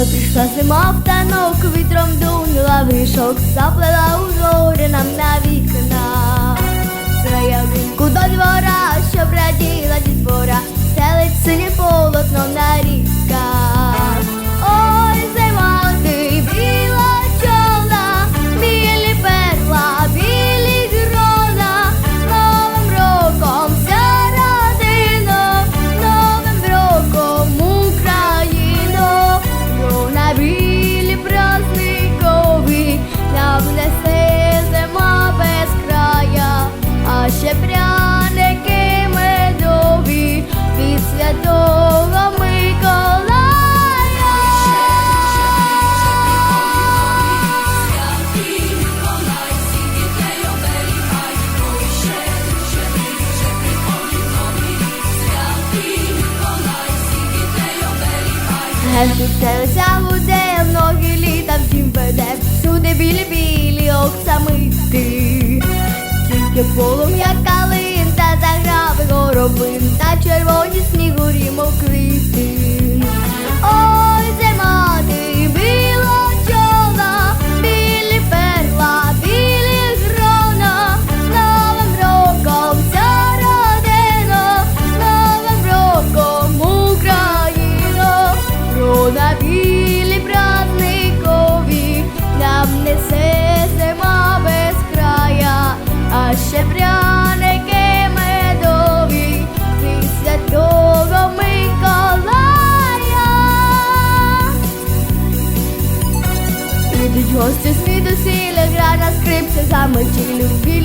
Ой, прийшла зима в танок, вітром дунула вишок, заплела узори нам на вікна. Краявинку до двора, щоб раділа дітвора, стелить синє полотно на ріках. Гестуся гуде, ноги літа всім веде, всюди білі білі оксамити. Тільки полум'я калин та заграви горобин, та червоні снігурі, мов скрипці